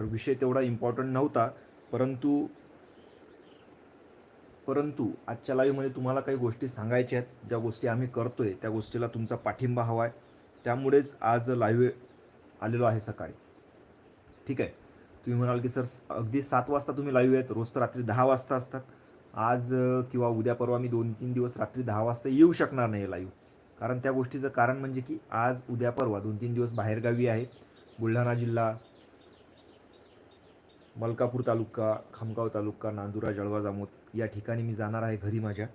तर विषय तेवढा इम्पॉर्टंट नव्हता. परंतु परंतु आजच्या लाईव्हमध्ये तुम्हाला काही गोष्टी सांगायच्या आहेत. ज्या गोष्टी आम्ही करतो आहे त्या गोष्टीला तुमचा पाठिंबा हवा आहे. त्यामुळेच आज लाईव्ह आलेलो आहे सकाळी. ठीक आहे? तुम्ही म्हणाल की सर अगदी सात वाजता तुम्ही लाईव्ह आहेत. रोज तर रात्री दहा वाजता असतात. आज किंवा उद्या परवा मी दोन तीन दिवस रात्री दहा वाजता येऊ शकणार नाही लाईव्ह कारण त्या गोष्टीचं कारण म्हणजे की आज उद्या परवा दोन तीन दिवस बाहेरगावी आहे. बुलढाणा जिल्हा मलकापूर तालुका खामगाव तालुका नांदुरा जळगाव जामोद या ठिकाणी मी जाणार आहे घरी माझ्या.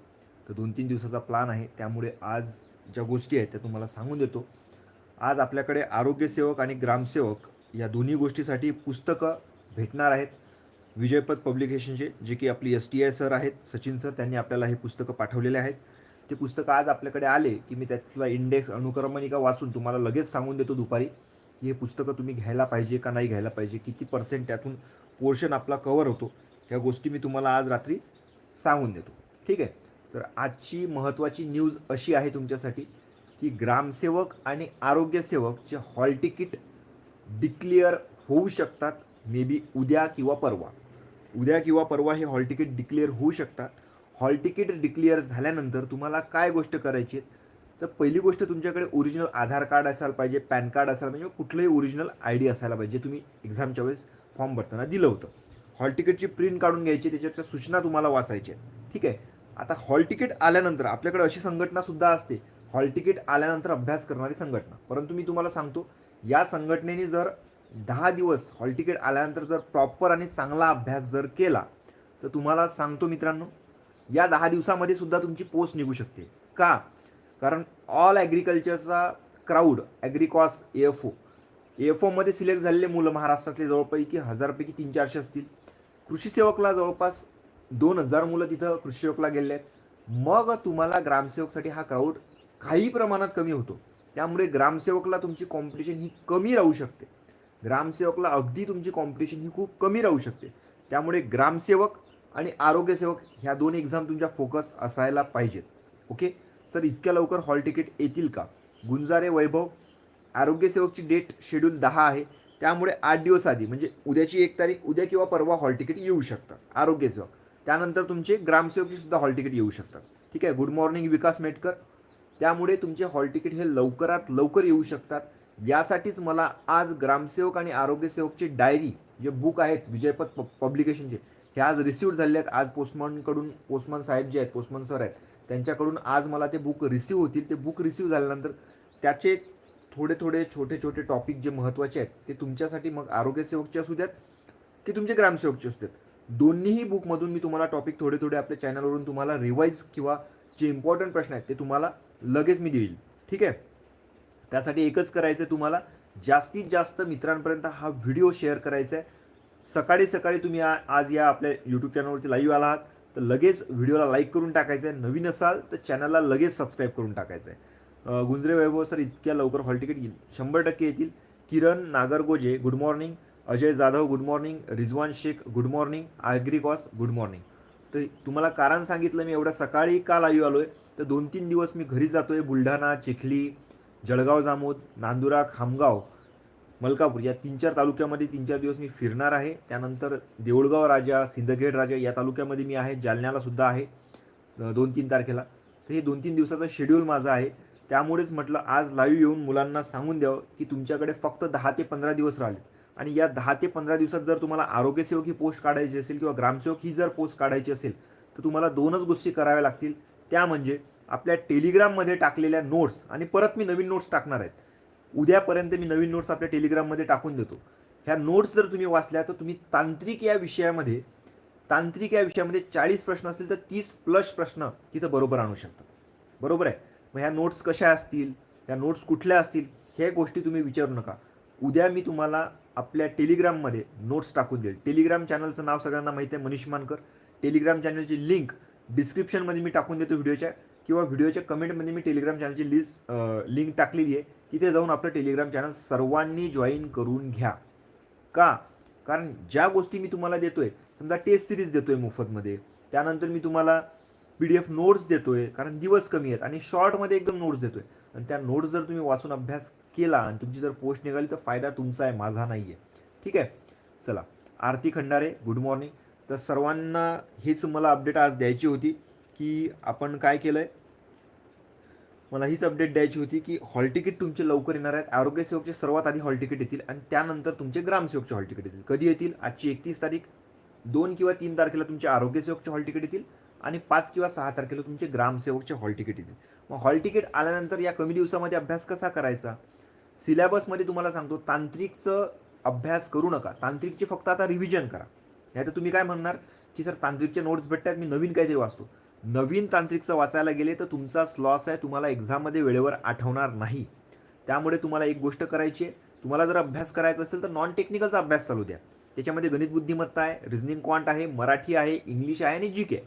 तर दोन तीन दिवसाचा प्लान आहे. त्यामुळे आज ज्या गोष्टी आहेत त्या तुम्हाला सांगून देतो. आज आपल्याकडे आरोग्यसेवक आणि ग्रामसेवक या दोन्ही गोष्टीसाठी पुस्तकं भेटणार आहेत. विजयपद पब्लिकेशनचे जे की आपली एस टी आय सर आहेत सचिन सर त्यांनी आपल्याला हे पुस्तकं पाठवलेले आहेत. ते पुस्तकं आज आपल्याकडे आले की मी त्यातला इंडेक्स अनुक्रमणिका वाचून तुम्हाला लगेच सांगून देतो दुपारी की हे पुस्तकं तुम्ही घ्यायला पाहिजे का नाही घ्यायला पाहिजे किती पर्सेंट त्यातून पोर्शन आपला कवर होतो. ह्या गोष्टी मी तुम्हाला आज रात्री सांगून देतो. ठीक आहे? तर आजची महत्त्वाची न्यूज अशी आहे तुमच्यासाठी की ग्रामसेवक आणि आरोग्यसेवकचे हॉल तिकीट डिक्लिअर होऊ शकतात मे बी उद्या किंवा परवा. उद्या किंवा परवा हे हॉल तिकीट डिक्लेअर होऊ शकतात. हॉल तिकीट डिक्लेअर झाल्यानंतर तुम्हाला काय गोष्ट करायची आहे? तर पहिली गोष्ट तुमच्याकडे ओरिजिनल आधार कार्ड असायला पाहिजे पॅन कार्ड असायला पाहिजे कुठलंही ओरिजिनल आय डी असायला पाहिजे. तुम्ही एक्झामच्या वेळेस फॉर्म भरताना दिलं होतं. हॉल तिकीटची प्रिंट काढून घ्यायची त्याच्याच्या सूचना तुम्हाला वाचायच्या ठीक आहे? आता हॉल तिकीट आल्यानंतर आपल्याकडे अशी संघटनासुद्धा असते. हॉल तिकीट आल्यानंतर अभ्यास करणारी संघटना. परंतु मी तुम्हाला सांगतो या संघटनेने जर दहा दिवस हॉल तिकीट आल्यानंतर जर प्रॉपर आणि चांगला अभ्यास जर केला तर तुम्हाला सांगतो मित्रांनो या दहा दिवसामध्ये सुद्धा तुमची पोस्ट निघू शकते. का? कारण all ॲग्रिकल्चरचा crowd Agricos A F O F ओमध्ये सिलेक्ट झालेले मुलं महाराष्ट्रातले जवळपैकी हजारपैकी तीन चारशे असतील. कृषी सेवकला जवळपास दोन हजार मुलं तिथं कृषी सेवकला गेले आहेत. मग तुम्हाला ग्रामसेवकसाठी हा क्राऊड काही प्रमाणात कमी होतो. त्यामुळे ग्रामसेवकला तुमची कॉम्पिटिशन ही कमी राहू शकते. ग्रामसेवकला अगदी तुमची कॉम्पिटिशन ही खूप कमी राहू शकते. त्यामुळे ग्रामसेवक आणि आरोग्यसेवक ह्या दोन एक्झाम तुमच्या फोकस असायला पाहिजेत. ओके सर इतक्या लवकर हॉल तिकीट येतील का? गुंजारे वैभव आरोग्यसेवकची डेट शेड्यूल दहा आहे. त्यामुळे आठ दिवस आधी म्हणजे उद्याची एक तारीख उद्या किंवा परवा हॉल तिकीट येऊ शकतात आरोग्यसेवक. त्यानंतर तुमचे ग्रामसेवकची सुद्धा हॉल तिकीट येऊ शकतात. ठीक आहे? Good morning Vikas Metkar. त्यामुळे तुमचे हॉल तिकीट हे लवकरात लवकर येऊ शकतात. यासाठीच मला आज ग्रामसेवक आणि आरोग्यसेवकची डायरी जे बुक आहेत विजयपथ प पब्लिकेशनचे हे आज रिसिव्ह झाले आहेत. आज पोस्टमनकडून पोस्टमन साहेब जे आहेत पोस्टमन सर आहेत त्यांच्याकडून आज मला ते बुक रिसिव्ह होतील. ते बुक रिसिव्ह झाल्यानंतर त्याचे थोडे थोडे छोटे छोटे टॉपिक जे महत्त्वाचे आहेत ते तुमच्यासाठी मग आरोग्यसेवकचे असू द्यात की तुमचे ग्रामसेवकचे असू द्यात. दोन्हीही बुकमधून मी तुम्हाला टॉपिक थोडे थोडे आपल्या चॅनलवरून तुम्हाला रिवाईज किंवा जे इम्पॉर्टंट प्रश्न आहेत ते तुम्हाला लगेच मी देईल. ठीक आहे? त्यासाठी एकच करायचं आहे तुम्हाला जास्तीत जास्त मित्रांपर्यंत हा व्हिडिओ शेअर करायचा आहे. सकाळी सकाळी तुम्ही आ- आज या आपल्या यूट्यूब चॅनलवरती लाईव्ह आला आहात तर लगेच व्हिडिओला लाईक करून टाकायचं आहे. नवीन असाल तर चॅनलला लगेच सबस्क्राईब करून टाकायचं आहे. गुंजरे वैभव सर इतक्या लवकर हॉल तिकीट येईल शंभर टक्के येतील. Kiran Nagargoje good morning Ajay Jadhav good morning Rizwan Shaikh good morning Agricos good morning तर तुम्हाला कारण सांगितलं मी एवढ्या सकाळी काल आयु आलो आहे तर दोन तीन दिवस मी घरी जातो आहे बुलढाणा चिखली जळगाव जामोद नांदुरा खामगाव मलकापूर या तीन चार तालुक्यामध्ये तीन चार दिवस मी फिरणार आहे. त्यानंतर देऊळगाव राजा सिंदखेड राजा या तालुक्यामध्ये मी आहे. जालन्याला सुद्धा आहे. दोन तीन तारखेला. तर हे दोन तीन दिवसाचं शेड्यूल माझं आहे. त्यामुळेच म्हटलं आज लाईव्ह येऊन मुलांना सांगून द्यावं की तुमच्याकडे फक्त दहा ते पंधरा दिवस राहिले. आणि या दहा ते पंधरा दिवसात जर तुम्हाला आरोग्यसेवक ही पोस्ट काढायची असेल किंवा ग्रामसेवक ही जर पोस्ट काढायची असेल तर तुम्हाला दोनच गोष्टी कराव्या लागतील. त्या म्हणजे आपल्या टेलिग्राममध्ये टाकलेल्या नोट्स आणि परत मी नवीन नोट्स टाकणार आहेत. उद्यापर्यंत मी नवीन नोट्स आपल्या टेलिग्राममध्ये टाकून देतो. ह्या नोट्स जर तुम्ही वाचल्या तर तुम्ही तांत्रिक या विषयामध्ये तांत्रिक या विषयामध्ये चाळीस प्रश्न असतील तर तीस प्लस प्रश्न तिथं बरोबर आणू शकता. बरोबर आहे? मग ह्या नोट्स कशा असतील? ह्या नोट्स कुठल्या असतील? हे गोष्टी तुम्ही विचारू नका. उद्या मी तुम्हाला आपल्या टेलिग्राममध्ये नोट्स टाकून देईल. टेलिग्राम चॅनलचं नाव सगळ्यांना माहिती आहे मनीष मानकर. टेलिग्राम चॅनलची लिंक डिस्क्रिप्शनमध्ये मी टाकून देतो व्हिडिओच्या किंवा व्हिडिओच्या कमेंटमध्ये मी टेलिग्राम चॅनलची लिस्ट लिंक टाकलेली आहे. तिथे जाऊन आपलं टेलिग्राम चॅनल सर्वांनी जॉईन करून घ्या. का? कारण ज्या गोष्टी मी तुम्हाला देतो आहे समजा टेस्ट सिरीज देतो आहे मोफतमध्ये त्यानंतर मी तुम्हाला पी डी एफ नोट्स देतो आहे कारण दिवस कमी आहेत आणि शॉर्टमध्ये एकदम नोट्स देतो आहे आणि त्या नोट्स जर तुम्ही वाचून अभ्यास केला आणि तुमची जर पोस्ट निघाली तर फायदा तुमचा आहे माझा नाही आहे ठीक आहे? चला. आरती खंडारे गुड मॉर्निंग तर सर्वांना हेच मला अपडेट आज द्यायची होती की आपण काय केलं आहे मला हीच अपडेट द्यायची होती की हॉल तिकीट तुमचे लवकर येणार आहेत. आरोग्यसेवकचे सर्वात आधी हॉल तिकीट येतील आणि त्यानंतर तुमचे ग्रामसेवकचे हॉल तिकीट येतील. कधी येतील? आजची एकतीस तारीख दोन किंवा तीन तारखेला तुमचे आरोग्यसेवकचे हॉल तिकीट येतील. आणि पाच किंवा सहा तारखेला तुमचे ग्रामसेवकचे हॉल तिकीट येतील. मग हॉल तिकीट आल्यानंतर या कमी दिवसामध्ये अभ्यास कसा करायचा? सिलेबसमध्ये तुम्हाला सांगतो तांत्रिकचं अभ्यास करू नका. तांत्रिकचे फक्त आता रिव्हिजन करा. नाही तर तुम्ही काय म्हणणार की सर तांत्रिकचे नोट्स भेटतात मी नवीन काहीतरी वाचतो. नवीन तांत्रिकचं वाचायला गेले तर तुमचा लॉस आहे तुम्हाला एक्झाममध्ये वेळेवर आठवणार नाही. त्यामुळे तुम्हाला एक गोष्ट करायची आहे. तुम्हाला जर अभ्यास करायचा असेल तर नॉन टेक्निकलचा अभ्यास चालू द्या. त्याच्यामध्ये गणित बुद्धिमत्ता आहे रिझनिंग क्वांट आहे मराठी आहे इंग्लिश आहे आणि जी के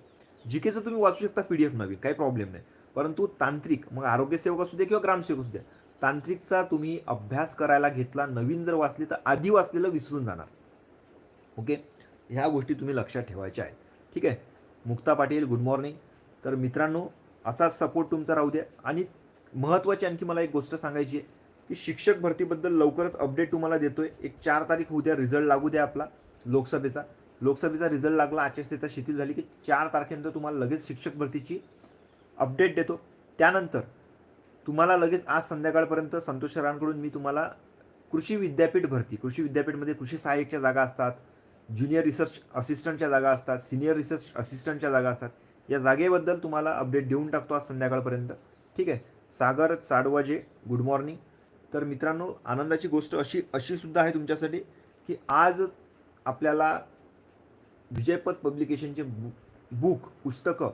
जी केचं तुम्ही वाचू शकता पी डी एफ नवीन काही प्रॉब्लेम नाही. परंतु तांत्रिक मग आरोग्यसेवक असू दे किंवा ग्रामसेवक असू द्या तांत्रिकचा तुम्ही अभ्यास करायला घेतला नवीन जर वाचली तर आधी वाचलेलं विसरून जाणार. ओके? ह्या गोष्टी तुम्ही लक्षात ठेवायच्या आहेत. ठीक आहे? मुक्ता पाटील गुड मॉर्निंग तर मित्रांनो असाच सपोर्ट तुमचा राहू द्या. आणि महत्त्वाची आणखी मला एक गोष्ट सांगायची आहे की शिक्षक भरतीबद्दल लवकरच अपडेट तुम्हाला देतो आहे एक चार तारीख होऊ द्या रिझल्ट लागू द्या आपला लोकसभेचा. लोकसभेचा रिझल्ट लागला आचारसंहिता शिथिल झाली की चार तारखेनंतर तुम्हाला लगेच शिक्षक भरतीची अपडेट देतो. त्यानंतर तुम्हाला लगेच आज संध्याकाळपर्यंत संतोष सरांकडून मी तुम्हाला कृषी विद्यापीठ भरती. कृषी विद्यापीठमध्ये कृषी सहाय्यकच्या जागा असतात ज्युनियर रिसर्च असिस्टंटच्या जागा असतात सिनियर रिसर्च असिस्टंटच्या जागा असतात. या जागेबद्दल तुम्हाला अपडेट देऊन टाकतो आज संध्याकाळपर्यंत. ठीक आहे? सागर साडवाजे गुड मॉर्निंग तर मित्रांनो आनंदाची गोष्ट अशी अशीसुद्धा आहे तुमच्यासाठी की आज आपल्याला विजयपथ पब्लिकेशनचे बु बुक पुस्तकं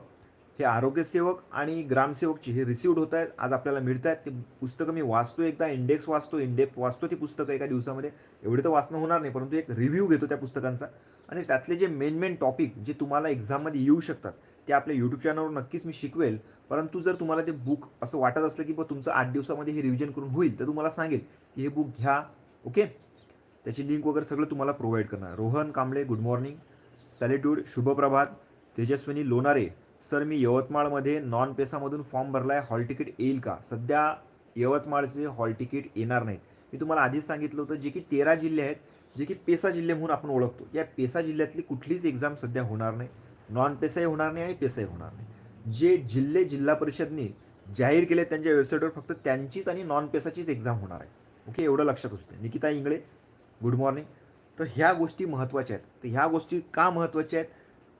हे आरोग्यसेवक आणि ग्रामसेवकची हे रिसिवड होत आहेत. आज आपल्याला मिळत आहेत ते पुस्तकं मी वाचतो एकदा इंडेक्स वाचतो इंडेप वाचतो ती पुस्तकं एका दिवसामध्ये. एवढे तर वाचणं होणार नाही परंतु एक रिव्ह्यू घेतो त्या पुस्तकांचा. आणि त्यातले जे मेन मेन टॉपिक जे तुम्हाला एक्झाममध्ये येऊ शकतात ते आपल्या यूट्यूब चॅनलवर नक्कीच मी शिकवेल. परंतु जर तुम्हाला ते बुक असं वाटत असलं की बा तुमचं आठ दिवसामध्ये हे रिव्हिजन करून होईल तर तुम्हाला सांगेल की हे बुक घ्या. ओके त्याची लिंक वगैरे सगळं तुम्हाला प्रोव्हाइड करणार. Rohan Kamble good morning solitude शुभप्रभात. Tejaswini Lonare. Sir मी यवतमाळमध्ये नॉन पेसामधून फॉर्म भरला आहे हॉल तिकीट येईल का? सध्या यवतमाळचे हॉल तिकीट येणार नाहीत. मी तुम्हाला आधीच सांगितलं होतं जे की तेरा जिल्हे आहेत जे की पेसा जिल्हे म्हणून आपण ओळखतो. या पेसा जिल्ह्यातली कुठलीच एक्झाम सध्या होणार नाही. नॉन पेसाही होणार नाही आणि पेसाही होणार नाही. जे जिल्हे जिल्हा परिषदनी जाहीर केले त्यांच्या वेबसाईटवर फक्त त्यांचीच आणि नॉन पेसाचीच एक्झाम होणार आहे. ओके एवढं लक्षात असते निकिता इंगळे गुड मॉर्निंग तर ह्या गोष्टी महत्त्वाच्या आहेत. तर ह्या गोष्टी का महत्त्वाच्या आहेत?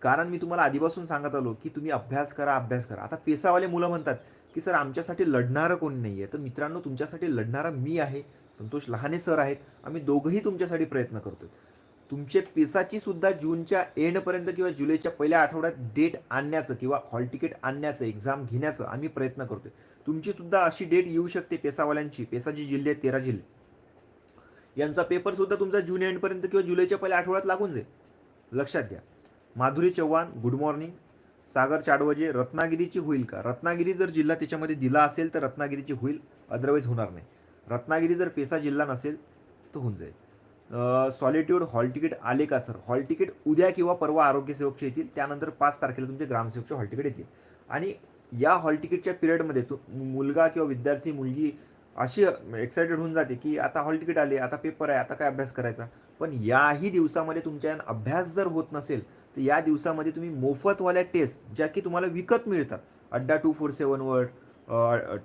कारण मी तुम्हाला आधीपासून सांगत आलो की तुम्ही अभ्यास करा अभ्यास करा. आता पेसावाले मुलं म्हणतात की सर आमच्यासाठी लढणारं कोणी नाही आहे तर मित्रांनो तुमच्यासाठी लढणारा मी आहे. संतोष लहाने सर आहेत. आम्ही दोघंही तुमच्यासाठी प्रयत्न करतो तुमचे पेसाची सुद्धा जूनच्या एंडपर्यंत किंवा जुलैच्या पहिल्या आठवड्यात डेट आणण्याचं किंवा हॉल तिकीट आणण्याचं एक्झाम घेण्याचं आम्ही प्रयत्न करतोय. तुमची सुद्धा अशी डेट येऊ शकते पेसावाल्यांची. पेसाची जिल्हे तेरा जिल्हे. यांचा पेपर सुद्धा तुमचा जून एंडपर्यंत किंवा जुलैच्या पहिल्या आठवड्यात लागून जाईल. लक्षात घ्या. माधुरी चव्हाण गुड मॉर्निंग सागर चाडवजे रत्नागिरीची होईल का? रत्नागिरी जर जिल्हा त्याच्यामध्ये दिला असेल तर रत्नागिरीची होईल अदरवाईज होणार नाही. रत्नागिरी जर पेसा जिल्हा नसेल तर होऊन जाईल. सॉलिट्यूड हॉल तिकीट आले का सर हॉल तिकीट उद्या किंवा परवा आरोग्यसेवकचे येतील त्यानंतर पाच तारखेला तुमचे ग्रामसेवकचे हॉल तिकीट येतील. आणि या हॉल तिकीटच्या पिरियडमध्ये तो मुलगा किंवा विद्यार्थी मुलगी अशी एक्सायटेड होऊन जाते की आता हॉल तिकीट आले आता पेपर आहे आता काय अभ्यास करायचा? पण याही दिवसामध्ये तुमच्या अभ्यास जर होत नसेल तर या दिवसामध्ये तुम्ही मोफतवाल्या टेस्ट ज्या की तुम्हाला विकत मिळतात. अड्डा टू फोर सेवनवर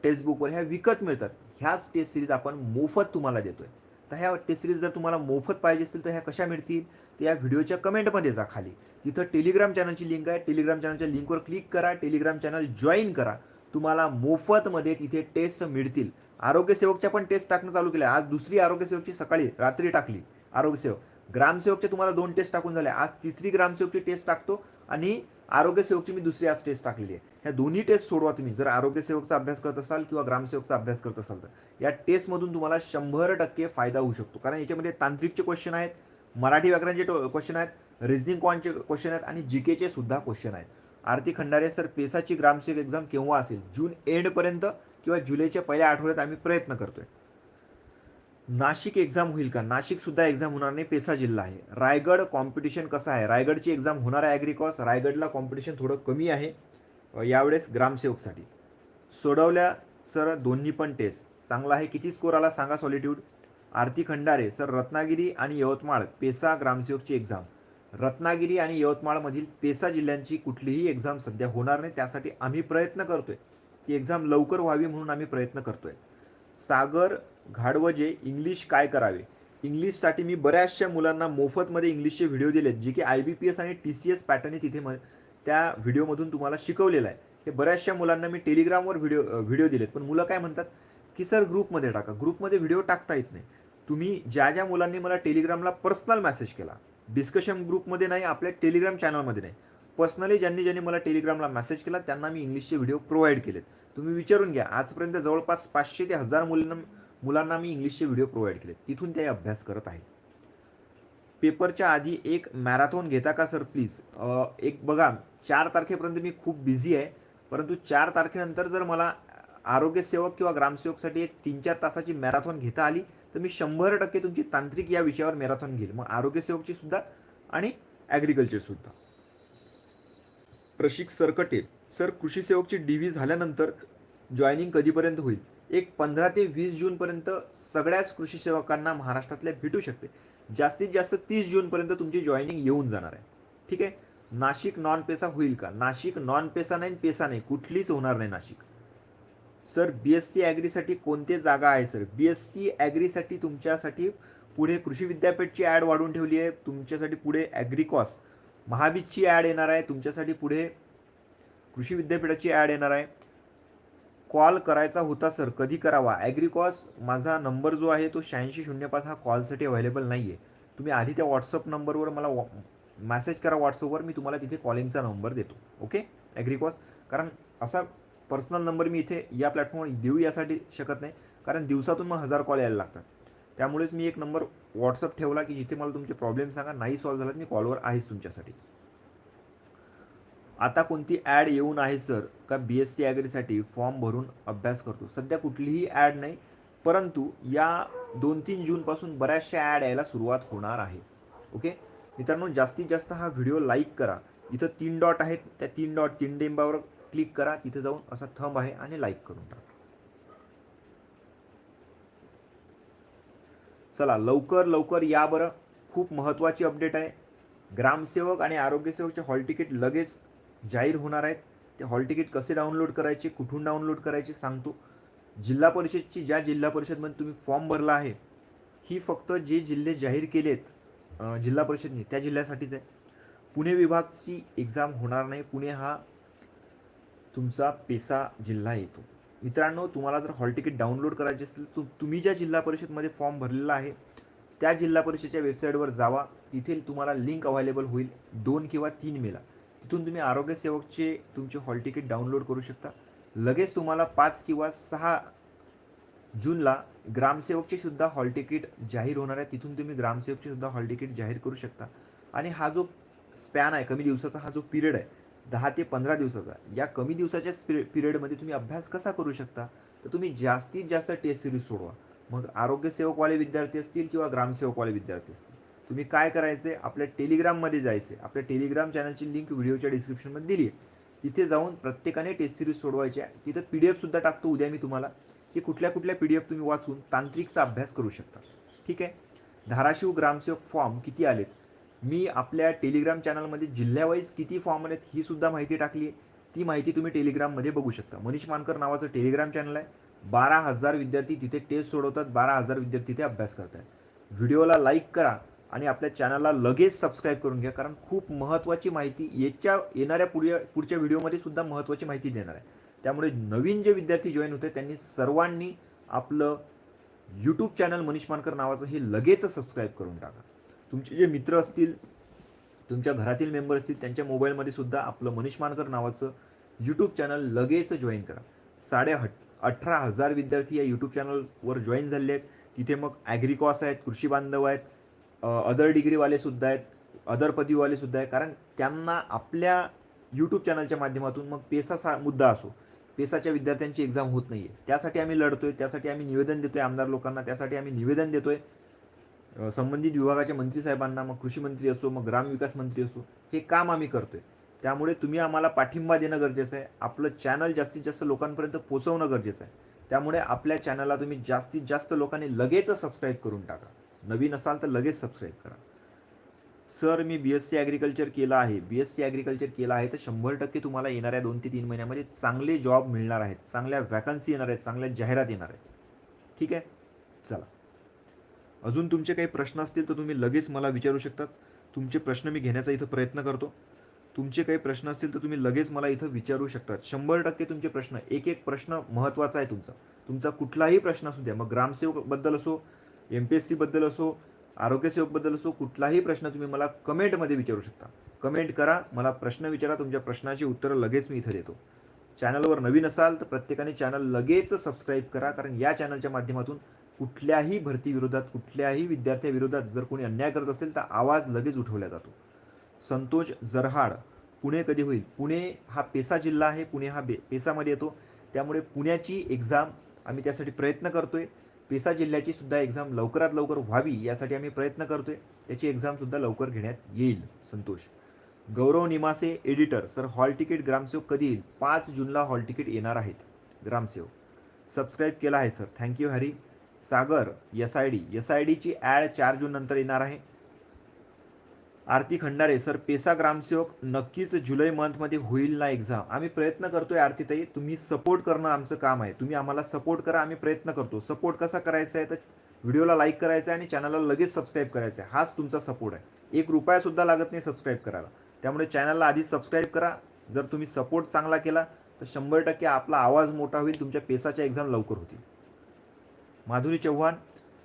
टेक्स्टबुकवर ह्या विकत मिळतात. ह्याच टेस्ट सिरीज आपण मोफत तुम्हाला देतो आहे तर ह्या टेस्ट सिरीज जर तुम्हाला मोफत पाहिजे असतील तर ह्या कशा मिळतील? तर या व्हिडिओच्या कमेंटमध्ये जा खाली. तिथं टेलिग्राम चॅनलची लिंक आहे. टेलिग्राम चॅनलच्या लिंकवर क्लिक करा. टेलिग्राम चॅनल जॉईन करा. तुम्हाला मोफतमध्ये तिथे टेस्ट मिळतील. आरोग्यसेवकच्या पण टेस्ट टाकणं चालू केलं आज दुसरी आरोग्यसेवकची सकाळी रात्री टाकली आरोग्यसेवक ग्रामसेवकचे तुम्हाला दोन टेस्ट टाकून झाले. आज तिसरी ग्रामसेवकची टेस्ट टाकतो आणि आरोग्यसेवकची मी दुसरी आज टेस्ट टाकलेली आहे. ह्या दोन्ही टेस्ट सोडवा तुम्ही. जर आरोग्यसेवकचा अभ्यास करत असाल किंवा ग्रामसेवकचा अभ्यास करत असाल तर. या टेस्टमधून तुम्हाला शंभर टक्के फायदा होऊ शकतो. कारण याच्यामध्ये तांत्रिकचे क्वेश्चन आहेत मराठी व्याकरणचे क्वेश्चन आहेत रिझनिंग कॉनचे क्वेश्चन आहेत आणि जी केचे सुद्धा क्वेश्चन आहेत. आरती खंडारे सर पेसाची ग्रामसेवक एक्झाम केव्हा असेल? जून एंडपर्यंत किंवा जुलैच्या पहिल्या आठवड्यात आम्ही प्रयत्न करतोय. नाशिक एक्झाम होईल का? नाशिकसुद्धा एक्झाम होणार नाही पेसा जिल्हा आहे. रायगड कॉम्पिटिशन कसं आहे? रायगडची एक्झाम होणार आहे ॲग्रिकॉस रायगडला कॉम्पिटिशन थोडं कमी आहे. यावेळेस ग्रामसेवकसाठी. सोडवल्या सर दोन्ही पण टेस्ट चांगला आहे. किती स्कोर आला सांगा सॉलिट्यूड आरती खंडारे सर रत्नागिरी आणि यवतमाळ पेसा ग्रामसेवकची एक्झाम रत्नागिरी आणि यवतमाळमधील पेसा जिल्ह्यांची कुठलीही एक्झाम सध्या होणार नाही त्यासाठी आम्ही प्रयत्न करतोय. ती एक्झाम लवकर व्हावी म्हणून आम्ही प्रयत्न करतोय. सागर घाडवजे इंग्लिश काय करावे? इंग्लिशसाठी मी बऱ्याचशा मुलांना मोफतमध्ये इंग्लिशचे व्हिडिओ दिलेत जे की आय बी पी एस आणि टी सी एस पॅटर्नने तिथे म त्या व्हिडिओमधून तुम्हाला शिकवलेलं आहे. हे बऱ्याचशा मुलांना मी टेलिग्रामवर व्हिडिओ व्हिडिओ दिलेत. पण मुलं काय म्हणतात? की सर ग्रुपमध्ये टाका. ग्रुपमध्ये व्हिडिओ टाकता येत नाही. तुम्ही ज्या ज्या मुलांनी मला टेलिग्रामला पर्सनल मेसेज केला डिस्कशन ग्रुपमध्ये नाही आपल्या टेलिग्राम चॅनलमध्ये नाही पर्सनली ज्यांनी ज्यांनी मला टेलिग्रामला मेसेज केला त्यांना मी इंग्लिशचे व्हिडिओ प्रोव्हाइड केलेत. तुम्ही विचारून घ्या. आजपर्यंत जवळपास पाचशे ते हजार मुलांना मुलांना मी इंग्लिशचे व्हिडिओ प्रोव्हाइड केले तिथून ते अभ्यास करत आहेत. पेपरच्या आधी एक मॅरेथॉन घेता का सर प्लीज एक बघा चार तारखेपर्यंत मी खूप बिझी आहे. परंतु चार तारखेनंतर जर मला आरोग्यसेवक किंवा ग्रामसेवकसाठी एक तीन चार तासाची मॅरेथॉन घेता आली तर मी शंभर टक्के तुमची तांत्रिक या विषयावर मॅरेथॉन घेईल. मग आरोग्यसेवकची सुद्धा आणि ॲग्रिकल्चरसुद्धा प्रशिक सरकटे सर कृषी सेवकची डी व्ही झाल्यानंतर जॉईनिंग कधीपर्यंत होईल? एक पंधरा ते वीस जूनपर्यंत सगळ्याच कृषी सेवकांना महाराष्ट्रातल्या भेटू शकते. जास्तीत जास्त तीस जूनपर्यंत तुमची जॉईनिंग येऊन जाणार आहे. ठीक आहे? नाशिक नॉन पेसा होईल का? नाशिक नॉन पेसा नाही पेसा नाही. कुठलीच होणार नाही Nashik. Sir B S C ॲग्रीसाठी कोणते जागा आहे सर? बी एस सी ॲग्रीसाठी तुमच्यासाठी पुढे कृषी विद्यापीठची ॲड वाढवून ठेवली आहे. तुमच्यासाठी पुढे ॲग्रिकॉस महाबीजची ॲड येणार आहे. तुमच्यासाठी पुढे कृषी विद्यापीठाची ॲड येणार आहे. कॉल करायचा होता सर. कधी करावा? ॲग्रिकॉस माझा नंबर जो आहे तो शहाऐंशी शून्य पाच हा कॉलसाठी अवेलेबल नाही आहे तुम्ही आधी त्या व्हॉट्सअप नंबरवर मला मॅसेज करा व्हॉट्सअपवर मी तुम्हाला तिथे कॉलिंगचा नंबर देतो. ओके? ॲग्रिकॉस कारण असा पर्सनल नंबर मी इथे या प्लॅटफॉर्मवर देऊ यासाठी शकत नाही. कारण दिवसातून मग हजार कॉल यायला लागतात. त्यामुळेच मी एक नंबर व्हॉट्सअप ठेवला की जिथे मला तुमचे प्रॉब्लेम सांगा नाही सॉल्व्ह झाला मी कॉलवर आहेच तुमच्यासाठी. आता कोणती ॲड येऊन आहे सर का बी एस सी ॲग्रीसाठी फॉर्म भरून अभ्यास करतो? सध्या कुठलीही ॲड नाही परंतु या दोन तीन जूनपासून बऱ्याचशा ॲड यायला सुरुवात होणार आहे. ओके मित्रांनो जास्तीत जास्त हा व्हिडिओ लाईक करा. इथं तीन डॉट आहेत त्या तीन डॉट तीन डेंबावर क्लिक करा. तिथे जाऊन असा थंब आहे आणि लाईक करून टाका. चला लवकर लवकर या बरं. खूप महत्त्वाची अपडेट आहे. ग्रामसेवक आणि आरोग्यसेवकचे हॉल तिकीट लगेच जाहीर होणार आहेत. ते हॉल तिकीट कसे डाउनलोड करायचे कुठून डाउनलोड करायचे सांगतो. जिल्हा परिषदची ज्या जिल्हा परिषदमध्ये तुम्ही फॉर्म भरला आहे ही फक्त जे जिल्हे जाहीर केलेत जिल्हा परिषदने त्या जिल्ह्यासाठीच आहे. पुणे विभागची एक्झाम होणार नाही. पुणे हा तुमचा पेसा जिल्हा येतो. मित्रांनो तुम्हाला जर हॉल तिकीट डाउनलोड करायचे असेल तर तुम्ही ज्या जिल्हा परिषदमध्ये फॉर्म भरलेला आहे त्या जिल्हा परिषदेच्या वेबसाईटवर जावा. तिथे तुम्हाला लिंक अवेलेबल होईल दोन किंवा तीन मेला. तिथून तुम्ही आरोग्यसेवकचे तुमचे हॉल तिकीट डाउनलोड करू शकता. लगेच तुम्हाला पाच किंवा सहा जूनला ग्रामसेवकचे सुद्धा हॉल तिकीट जाहीर होणार आहे. तिथून तुम्ही ग्रामसेवकचे सुद्धा हॉल तिकीट जाहीर करू शकता. आणि हा जो स्पॅन आहे कमी दिवसाचा हा जो पिरियड आहे दहा ते पंधरा दिवसाचा. या कमी दिवसाच्या पिरि पिरियडमध्ये तुम्ही अभ्यास कसा करू शकता? तर तुम्ही जास्तीत जास्त टेस्ट सिरीज सोडवा. मग आरोग्यसेवकवाले विद्यार्थी असतील किंवा ग्रामसेवकवाले विद्यार्थी असतील. तुम्ही काय करायचे? आपल्या टेलिग्राममध्ये जायचे. आपल्या टेलिग्राम चॅनलची लिंक व्हिडिओच्या डिस्क्रिप्शनमध्ये दिली आहे. तिथे जाऊन प्रत्येकाने टेस्ट सिरीज सोडवायची आहे तिथं पी डी एफसुद्धा टाकतो उद्या मी तुम्हाला. की कुठल्या कुठल्या पी डी एफ तुम्ही वाचून तांत्रिकचा अभ्यास करू शकता. ठीक आहे? धाराशिव ग्रामसेवक फॉर्म किती आलेत? मी आपल्या टेलिग्राम चॅनलमध्ये जिल्ह्यावाईज किती फॉर्म आहेत ही सुद्धा माहिती टाकली आहे. ती माहिती तुम्ही टेलिग्राममध्ये बघू शकता. मनीष मानकर नावाचं टेलिग्राम चॅनल आहे. बारा हजार विद्यार्थी तिथे टेस्ट सोडवतात बारा हजार विद्यार्थी तिथे अभ्यास करतात. व्हिडिओला लाईक करा आणि आपल्या चॅनलला लगेच सबस्क्राईब करून घ्या कारण खूप महत्त्वाची माहिती याच्या येणाऱ्या पुढच्या पुढच्या व्हिडिओमध्ये सुद्धा महत्त्वाची माहिती देणार आहे. त्यामुळे नवीन जे विद्यार्थी जॉईन होते त्यांनी सर्वांनी आपलं यूट्यूब चॅनल मनीष मानकर नावाचं हे लगेच सबस्क्राईब करून टाका. तुमचे जे मित्र असतील तुमच्या घरातील मेंबर असतील त्यांच्या मोबाईलमध्ये सुद्धा आपलं मनीष मानकर नावाचं यूट्यूब चॅनल लगेच जॉईन करा. साडे हट अठरा हजार विद्यार्थी या यूट्यूब चॅनलवर जॉईन झाले आहेत. तिथे मग ॲग्रिकॉस आहेत कृषी बांधव आहेत अदर डिग्रीवालेसुद्धा आहेत अदर पदवीवालेसुद्धा आहे कारण त्यांना आपल्या यूट्यूब चॅनलच्या माध्यमातून मग पेसा सा मुद्दा असो. पेसाच्या विद्यार्थ्यांची एक्झाम होत नाही आहे त्यासाठी आम्ही लढतो आहे त्यासाठी आम्ही निवेदन देतो आहे आमदार लोकांना त्यासाठी आम्ही निवेदन देतो आहे संबंधित विभागाच्या मंत्री साहेबांना मग कृषी मंत्री असो मग ग्रामविकास मंत्री असो हे काम आम्ही करतो आहे त्यामुळे तुम्ही आम्हाला पाठिंबा देणं गरजेचं आहे. आपलं चॅनल जास्तीत जास्त लोकांपर्यंत पोचवणं गरजेचं आहे. त्यामुळे आपल्या चॅनलला तुम्ही जास्तीत जास्त लोकांनी लगेच सबस्क्राईब करून टाका. नवीन असाल तर लगेच सबस्क्राईब करा. सर मी बी एस सी ॲग्रिकल्चर केलं आहे. बी एस सी ॲग्रिकल्चर केलं आहे तर शंभर टक्के तुम्हाला येणाऱ्या दोन ते तीन महिन्यामध्ये चांगले जॉब मिळणार आहेत. चांगल्या वॅकन्सी येणार आहेत. चांगल्या जाहिरात येणार आहेत. ठीक आहे? चला. अजून तुमचे काही प्रश्न असतील तर तुम्ही लगेच मला विचारू शकतात. तुमचे प्रश्न मी घेण्याचा इथं प्रयत्न करतो. तुमचे काही प्रश्न असतील तर तुम्ही लगेच मला इथं विचारू शकतात. शंभर टक्के तुमचे प्रश्न एक एक प्रश्न महत्त्वाचा आहे तुमचा. तुमचा कुठलाही प्रश्न असू द्या मग ग्रामसेवकबद्दल असो एम पी एस सीबद्दल असो आरोग्यसेवकबद्दल असो कुठलाही प्रश्न तुम्ही मला कमेंटमध्ये विचारू शकता. कमेंट करा मला प्रश्न विचारा तुमच्या प्रश्नाची उत्तरं लगेच मी इथं देतो. चॅनलवर नवीन असाल तर प्रत्येकाने चॅनल लगेच सबस्क्राईब करा कारण या चॅनलच्या माध्यमातून कुठल्याही भरतीविरोधात कुठल्याही विद्यार्थ्याविरोधात जर कोणी अन्याय करत असेल तर आवाज लगेच उठवला जातो. संतोष जरहाड पुणे कधी होईल? पुणे हा पेसा जिल्हा आहे पुणे हा बे पेसामध्ये येतो. त्यामुळे पुण्याची एक्झाम आम्ही त्यासाठी प्रयत्न करतो आहे पेसा जिल्ह्याची सुद्धा एक्झाम लवकरात लवकर व्हावी यासाठी आम्ही प्रयत्न करतो आहे त्याची एक्झामसुद्धा लवकर घेण्यात येईल Santosh. Gaurav Nimase editor sir hall ticket ग्रामसेवक कधी येईल? पाच जूनला हॉल तिकीट येणार आहेत ग्रामसेवक. सबस्क्राईब केला आहे sir. Thank you Harry Sagar S I D S I डीची add चार जून नंतर येणार आहे. आरती खंडारे सर पेसा ग्रामसेवक नक्कीच जुलै मंथमध्ये होईल ना एक्झाम आम्ही प्रयत्न करतोय आरतीताई तुम्ही सपोर्ट करणं आमचं काम आहे. तुम्ही आम्हाला सपोर्ट करा आम्ही प्रयत्न करतो. सपोर्ट कसा करायचा आहे तर व्हिडिओला लाईक करायचा आहे आणि चॅनलला लगेच सबस्क्राईब करायचं आहे. हाच तुमचा सपोर्ट आहे. एक रुपयासुद्धा लागत नाही सबस्क्राईब करायला. त्यामुळे चॅनलला आधी सबस्क्राईब करा. जर तुम्ही सपोर्ट चांगला केला तर शंभर टक्के आपला आवाज मोठा होईल. तुमच्या पेसाच्या एक्झाम लवकर होतील. माधुरी चव्हाण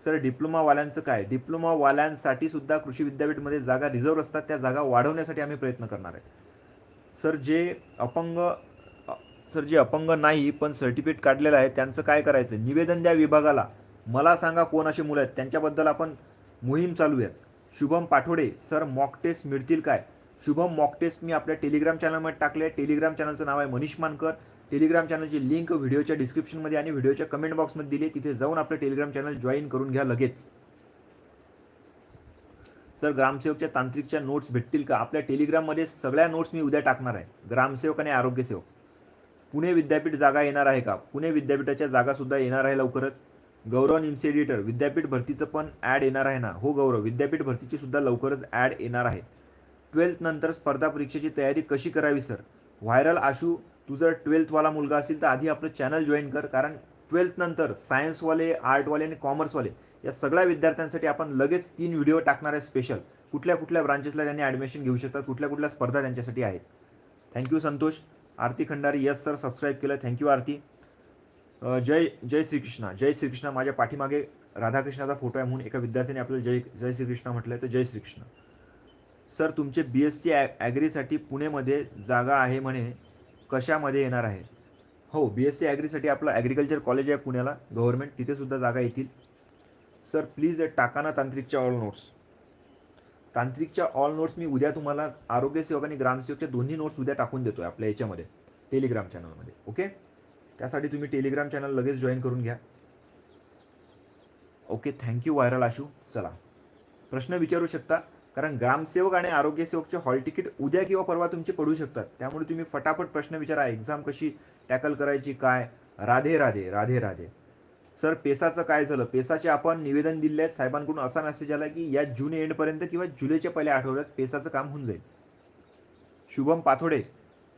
सर डिप्लोमावाल्यांचं काय? डिप्लोमावाल्यांसाठी सुद्धा कृषी विद्यापीठमध्ये जागा रिझर्व असतात. त्या जागा वाढवण्यासाठी आम्ही प्रयत्न करणार आहे. सर जे अपंग सर जे अपंग नाही पण सर्टिफिकेट काढलेलं आहे त्यांचं काय करायचं? निवेदन द्या विभागाला. मला सांगा कोण असे मुलं आहेत. त्यांच्याबद्दल आपण मोहीम चालू आहेत Shubham Pathode. Sir mock test मिळतील काय? शुभम मॉक टेस्ट मी आपल्या टेलिग्राम चॅनलमध्ये टाकले. टेलिग्राम चॅनलचं नाव आहे मनीष मानकर. टेलिग्राम चॅनलची लिंक व्हिडिओच्या डिस्क्रिप्शनमध्ये आणि व्हिडिओच्या कमेंट बॉक्समध्ये दिली तिथे जाऊन आपलं टेलिग्राम चॅनल जॉईन करून घ्या लगेच. सर ग्रामसेवकच्या तांत्रिकच्या नोट्स भेटतील का? आपल्या टेलिग्राममध्ये सगळ्या नोट्स मी उद्या टाकणार आहे. ग्रामसेवक आणि आरोग्यसेवक. पुणे विद्यापीठ जागा येणार आहे का? पुणे विद्यापीठाच्या जागासुद्धा येणार आहे लवकरच. गौरव निमसे एडिटर विद्यापीठ भरतीचं पण ॲड येणार आहे ना? हो गौरव विद्यापीठ भरतीची सुद्धा लवकरच ॲड येणार आहे. ट्वेल्थनंतर स्पर्धा परीक्षेची तयारी कशी करावी सर? व्हायरल आशू तू जर ट्वेल्थवाला मुलगा असेल तर आधी आपलं चॅनल जॉईन कर. कारण ट्वेल्थनंतर सायन्सवाले आर्टवाले आणि कॉमर्सवाले या सगळ्या विद्यार्थ्यांसाठी आपण लगेच तीन व्हिडिओ टाकणार आहे स्पेशल कुठल्या कुठल्या ब्रांचेसला त्यांनी ॲडमिशन घेऊ शकतात कुठल्या कुठल्या स्पर्धा त्यांच्यासाठी आहेत. Thank you Santosh. Aarti Khandari yes sir subscribe केलं. Thank you Aarti. जय जय श्रीकृष्णा. जय श्रीकृष्णा माझ्या पाठीमागे राधाकृष्णाचा फोटो आहे म्हणून एका विद्यार्थ्याने आपल्याला जय जय श्रीकृष्णा म्हटलं तर जय श्रीकृष्ण. सर तुमचे बी एस सी ॲग्रीसाठी पुणेमध्ये जागा आहे म्हणे. कशामध्ये येणार आहे? हो बी एस सी ॲग्रीसाठी आपलं ॲग्रिकल्चर कॉलेज आहे पुण्याला. गव्हर्नमेंट तिथेसुद्धा जागा येतील. सर प्लीज टाका ना तांत्रिकच्या ऑल नोट्स तांत्रिकच्या ऑल नोट्स मी उद्या तुम्हाला आरोग्यसेवक आणि ग्रामसेवकच्या दोन्ही नोट्स उद्या टाकून देतो आहे आपल्या याच्यामध्ये टेलिग्राम चॅनलमध्ये ओके त्यासाठी तुम्ही टेलिग्राम चॅनल लगेच जॉईन करून घ्या. Okay thank you viral Ashu. चला. प्रश्न विचारू शकता? कारण ग्रामसेवक आणि आरोग्यसेवकचे हॉल तिकीट उद्या किंवा परवा तुमचे पडू शकतात. त्यामुळे तुम्ही फटाफट प्रश्न विचारा एक्झाम कशी टॅकल करायची काय? राधे राधे राधे राधे. सर पेसाचं काय झालं? पेसाचे आपण निवेदन दिले आहेत. साहेबांकडून असा मेसेज आला की या जून एंडपर्यंत किंवा जुलैच्या पहिल्या आठवड्यात पेसाचं काम होऊन जाईल. शुभम पाथोडे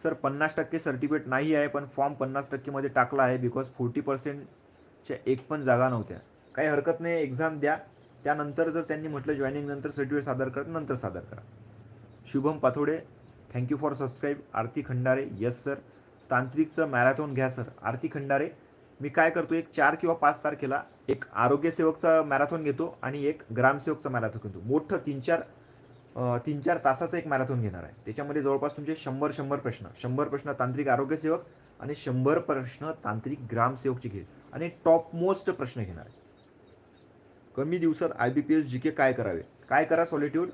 सर पन्नास टक्के सर्टिफिकेट नाही आहे पण फॉर्म पन्नास टक्केमध्ये टाकला आहे बिकॉज फोर्टी पर्सेंटच्या एक पण जागा नव्हत्या. काही हरकत नाही एक्झाम द्या. त्यानंतर जर त्यांनी म्हटलं जॉईनिंग नंतर सर्टिफिकेट सादर करा नंतर सादर करा. Shubham Pathode thank you for subscribe Aarti Khandare yes sir तांत्रिकचं marathon घ्या सर आरती खंडारे मी काय करतो एक चार किंवा पाच तारखेला एक आरोग्यसेवकचा मॅरेथॉन घेतो आणि एक ग्रामसेवकचा मॅरेथॉन घेतो. मोठं तीन चार तीन चार तासाचं एक मॅरेथॉन घेणार आहे. त्याच्यामध्ये जवळपास तुमचे शंभर शंभर प्रश्न. शंभर प्रश्न तांत्रिक आरोग्यसेवक आणि शंभर प्रश्न तांत्रिक ग्रामसेवकचे घेईल. आणि टॉप मोस्ट प्रश्न घेणार आहे. कमी दिवसात I B P S G K काय करावे? काय करा सॉलिट्यूड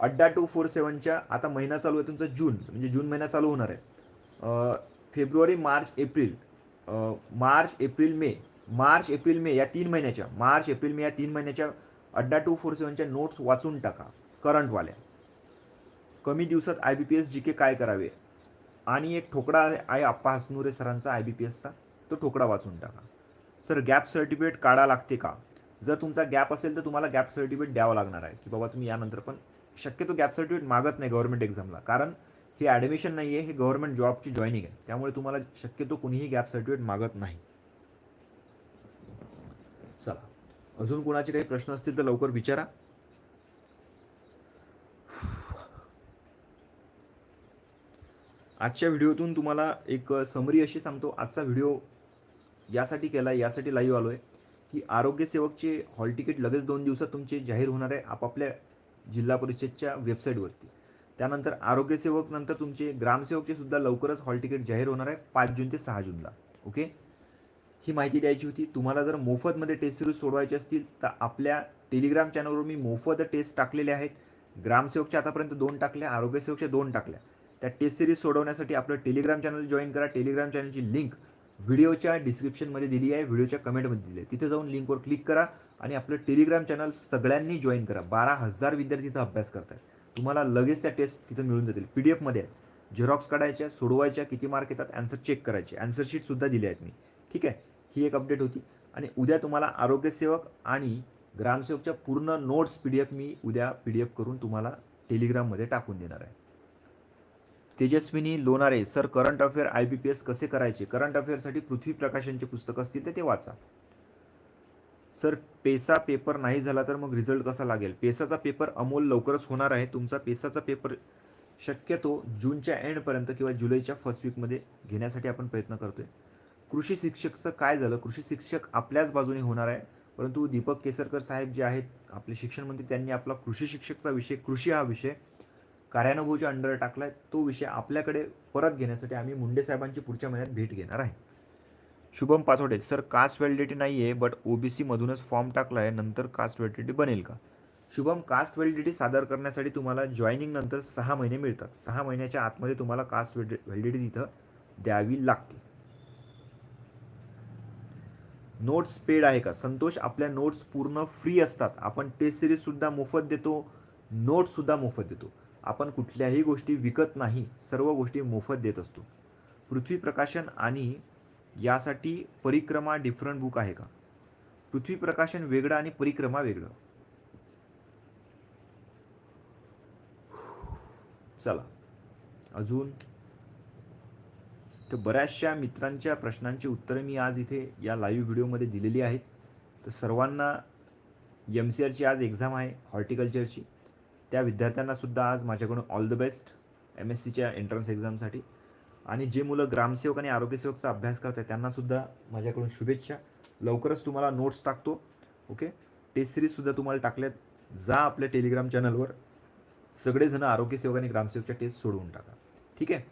अड्डा टू फोर सेवनच्या आता महिना चालू आहे तुमचा जून म्हणजे जून महिना चालू होणार आहे. February March April March April May March April May या तीन महिन्याच्या मार्च एप्रिल मे या तीन महिन्याच्या अड्डा टू फोर सेवनच्या नोट्स वाचून टाका करंटवाल्या कमी दिवसात I B P S G K काय करावे? आणि एक ठोकळा आहे आप्पा हसनुरे सरांचा आय बी पी एसचा तो ठोकळा वाचून टाका. सर गॅप सर्टिफिकेट काढा लागते का? जर तुमचा गॅप असेल तर तुम्हाला गॅप सर्टिफिकेट द्यावं लागणार आहे. की बाबा तुम्ही यानंतर पण शक्यतो गॅप सर्टिफिकेट मागत नाही गव्हर्नमेंट एक्झामला कारण हे ॲडमिशन नाही आहे हे गव्हर्नमेंट जॉबची जॉईनिंग आहे. त्यामुळे तुम्हाला शक्यतो कुणीही गॅप सर्टिफिकेट मागत नाही. चला. अजून कोणाचे काही प्रश्न असतील तर लवकर विचारा. आजच्या व्हिडिओतून तुम्हाला एक समरी अशी सांगतो. आजचा व्हिडिओ यासाठी केला आहे यासाठी लाईव्ह आलो आहे की आरोग्य सेवकचे हॉल तिकीट लगेच दोन दिवसात तुमचे जाहीर होणार आहे आपापल्या जिल्हा परिषदच्या वेबसाईटवरती त्यानंतर आरोग्य सेवक नंतर तुमचे ग्रामसेवकचे सुद्धा लवकरच हॉल तिकीट जाहीर होणार आहे पाच जून ते सहा जूनला. ओके? ही माहिती द्यायची होती. तुम्हाला जर मोफतमध्ये टेस्ट सिरीज सोडवायचे असतील तर आपल्या टेलिग्राम चॅनलवर मी मोफत टेस्ट टाकलेले आहेत. ग्रामसेवकच्या आतापर्यंत दोन टाकल्या आरोग्यसेवकच्या दोन टाकल्या. त्या टेस्ट सिरीज सोडवण्यासाठी आपलं टेलिग्राम चॅनल जॉईन करा. टेलिग्राम चॅनलची लिंक व्हिडिओच्या डिस्क्रिप्शनमध्ये दिली आहे व्हिडिओच्या कमेंटमध्ये दिली आहे. तिथे जाऊन लिंकवर क्लिक करा आणि आपलं टेलिग्राम चॅनल सगळ्यांनी जॉईन करा. बारा हजार विद्यार्थी तिथं अभ्यास करतात तुम्हाला लगेच त्या टेस्ट तिथं मिळून जातील. पी डी एफमध्ये आहेत. झेरॉक्स काढायच्या सोडवायच्या किती मार्क येतात ॲन्सर चेक करायचे. ॲन्सर शीटसुद्धा दिली आहेत मी. ठीक आहे? ही एक अपडेट होती. आणि उद्या तुम्हाला आरोग्यसेवक आणि ग्रामसेवकच्या पूर्ण नोट्स पी डी एफ मी उद्या पी डी एफ करून तुम्हाला टेलिग्राममध्ये टाकून देणार आहे. Tejaswini Lonare sir current affair I B P S कसे करायचे? करंट अफेअरसाठी पृथ्वी प्रकाशनचे पुस्तक असतील तर ते वाचा. सर पेसा पेपर नाही झाला तर मग रिझल्ट कसा लागेल? पेसाचा पेपर अमोल लवकरच होणार आहे. तुमचा पेसाचा पेपर शक्यतो जूनच्या एंडपर्यंत किंवा जुलैच्या फर्स्ट वीकमध्ये घेण्यासाठी आपण प्रयत्न करतो आहे कृषी शिक्षकचं काय झालं? कृषी शिक्षक आपल्याच बाजूने होणार आहे. परंतु दीपक केसरकर साहेब जे आहेत आपले शिक्षण मंत्री त्यांनी आपला कृषी शिक्षकचा विषय कृषी हा विषय कार्यानुभूच्या अंडर टाकला आहे तो विषय आपल्याकडे परत घेण्यासाठी आम्ही मुंडे साहेबांची पुढच्या महिन्यात भेट घेणार आहे. Shubham Pathode sir caste validity नाही आहे बट ओबीसीमधूनच फॉर्म टाकला आहे नंतर कास्ट व्हॅलिडिटी बनेल का? शुभम कास्ट व्हॅलिडिटी सादर करण्यासाठी तुम्हाला जॉईनिंग नंतर सहा महिने मिळतात. सहा महिन्याच्या आतमध्ये तुम्हाला कास्ट व्हॅलिडिटी तिथं द्यावी लागते. नोट्स पेड आहे का? संतोष आपल्या नोट्स पूर्ण फ्री असतात. आपण टेस्ट सिरीजसुद्धा मोफत देतो नोट्ससुद्धा मोफत देतो. आपण कुठल्याही गोष्टी विकत नाही सर्व गोष्टी मोफत देत असतो. पृथ्वी प्रकाशन आणि यासाठी परिक्रमा डिफरंट बुक आहे का? पृथ्वी प्रकाशन वेगळं आणि परिक्रमा वेगळं. चला. अजून तर बऱ्याचशा मित्रांच्या प्रश्नांची उत्तरं मी आज इथे या लाईव्ह व्हिडिओमध्ये दिलेली आहेत. तर सर्वांना एम सी आरची आज एक्झाम आहे हॉर्टिकल्चरची त्या विद्यार्थ्यांनासुद्धा आज माझ्याकडून all the best M S सीच्या एंट्रन्स एक्झामसाठी आणि जे मुलं ग्रामसेवक आणि आरोग्यसेवकचा अभ्यास करत आहेत त्यांनासुद्धा माझ्याकडून शुभेच्छा. लवकरच तुम्हाला नोट्स टाकतो. ओके टेस्ट सिरीजसुद्धा तुम्हाला टाकल्यात. जा आपल्या टेलिग्राम चॅनलवर सगळेजण आरोग्यसेवक आणि ग्रामसेवकच्या टेस्ट सोडवून टाका. ठीक आहे?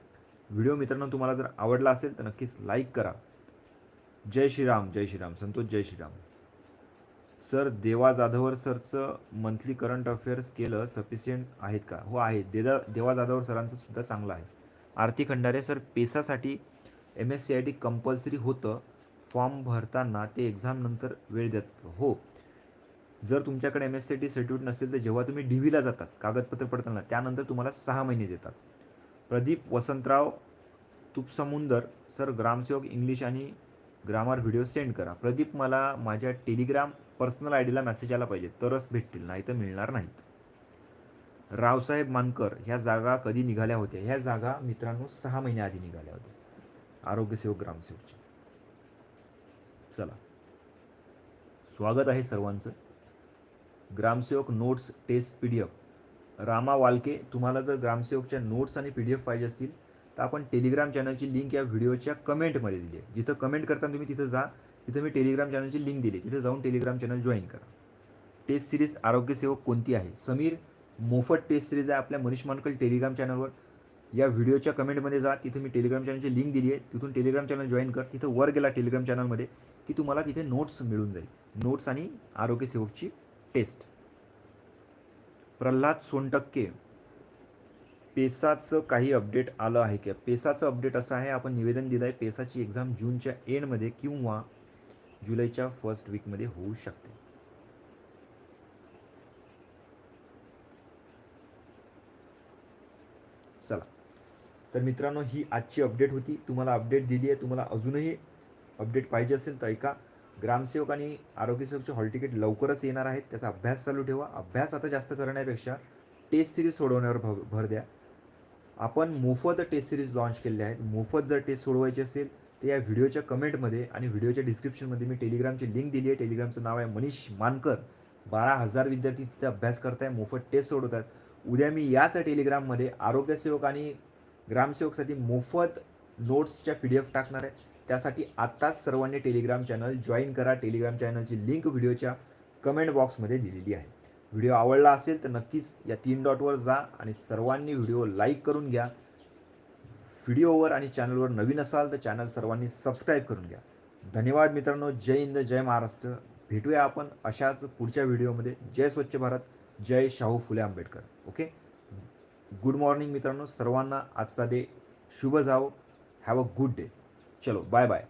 व्हिडिओ मित्रांनो तुम्हाला जर आवडला असेल तर नक्कीच लाईक करा. जय श्रीराम जय श्रीराम. संतोष जय श्रीराम. सर देवा जाधवर सरचं मंथली करंट अफेअर्स केलं सफिशियंट आहेत का? हो आहे देदा देवा जाधवर सरांचं सुद्धा चांगलं आहे. Aarti Khandare sir पेसासाठी M S C I T compulsory होतं. फॉर्म भरताना ते एक्झामनंतर वेळ देत हो. जर तुमच्याकडे M S C I T certificate नसेल तर जेव्हा तुम्ही डी व्हीला जातात कागदपत्र पडताना त्यानंतर तुम्हाला सहा महिने देतात. प्रदीप वसंतराव तुपसमुंदर सर ग्रामसेवक इंग्लिश आणि ग्रामर व्हिडिओ सेंड करा. प्रदीप मला माझ्या टेलिग्राम पर्सनल आय डीला मेसेज आला पाहिजे. तरच भेटतील नाही तर मिळणार नाहीत. रावसाहेब मानकर ह्या जागा कधी निघाल्या होत्या? ह्या जागा मित्रांनो सहा महिन्याआधी निघाल्या होत्या. आरोग्यसेवक ग्रामसेवकच्या चला. स्वागत आहे सर्वांचं. ग्रामसेवक notes test P D F Rama Walke तुम्हाला जर ग्रामसेवकच्या नोट्स आणि पी डी एफ पाहिजे असतील तर आपण टेलिग्राम चॅनलची लिंक या व्हिडिओच्या कमेंटमध्ये दिली आहे. जिथं कमेंट करताना तुम्ही तिथं जा तिथं मी टेलिग्राम चॅनलची लिंक दिली तिथे जाऊन टेलिग्राम चॅनल जॉईन करा. टेस्ट सिरीज आरोग्यसेवक कोणती आहे? समीर मोफत टेस्ट सिरीज आहे आपल्या मनीष मानकल टेलिग्राम चॅनलवर या व्हिडिओच्या कमेंटमध्ये जा तिथे मी टेलिग्राम चॅनलची लिंक दिली आहे. तिथून टेलिग्राम चॅनल जॉईन कर. तिथं वर गेला टेलिग्राम चॅनलमध्ये की तुम्हाला तिथे नोट्स मिळून जाईल. नोट्स आणि आरोग्यसेवकची टेस्ट प्रल्हाद सोनटक्के पेसाचं काही अपडेट आलं आहे का पेसाचं अपडेट असं आहे आपण निवेदन दिलं आहे पेसाची एक्झाम जूनच्या एंडमध्ये किंवा जुलैच्या फर्स्ट वीकमध्ये होऊ शकते. चला. तर मित्रांनो ही आजची अपडेट होती. तुम्हाला अपडेट दिली आहे. तुम्हाला अजूनही अपडेट पाहिजे असेल तर ऐका. ग्रामसेवक आणि आरोग्यसेवकचे हॉल तिकीट लवकरच येणार आहेत. त्याचा अभ्यास चालू ठेवा. अभ्यास आता जास्त करण्यापेक्षा टेस्ट सिरीज सोडवण्यावर भ भर द्या. आपण मोफत टेस्ट सिरीज लॉन्च केलेले आहेत. मोफत जर टेस्ट सोडवायची असेल तर या व्हिडिओच्या कमेंटमध्ये आणि व्हिडिओच्या डिस्क्रिप्शनमध्ये मी टेलिग्रामची लिंक दिली आहे. टेलिग्रामचं नाव आहे मनीष मानकर. बारा हजार विद्यार्थी तिथे अभ्यास करताय मोफत टेस्ट सोडवतात उद्या मी याच टेलिग्राममध्ये आरोग्यसेवक आणि ग्रामसेवकसाठी मोफत नोट्सच्या पी डी एफ टाकणार आहे. त्यासाठी आत्ताच सर्वांनी टेलिग्राम चॅनल जॉईन करा. टेलिग्राम चॅनलची लिंक व्हिडिओच्या कमेंट बॉक्समध्ये दिलेली आहे. व्हिडिओ आवडला असेल तर नक्कीच या तीन डॉटवर जा आणि सर्वांनी व्हिडिओ लाईक करून घ्या. व्हिडिओवर आणि चॅनलवर नवीन असाल तर चॅनल सर्वांनी सबस्क्राईब करून घ्या. धन्यवाद मित्रांनो. जय हिंद जय महाराष्ट्र. भेटूया आपण अशाच पुढच्या व्हिडिओमध्ये जय स्वच्छ भारत. जय Shahu Phule Ambedkar. Okay good morning मित्रांनो. सर्वांना आजचा डे शुभ जाओ हॅव अ गुड डे चलो बाय बाय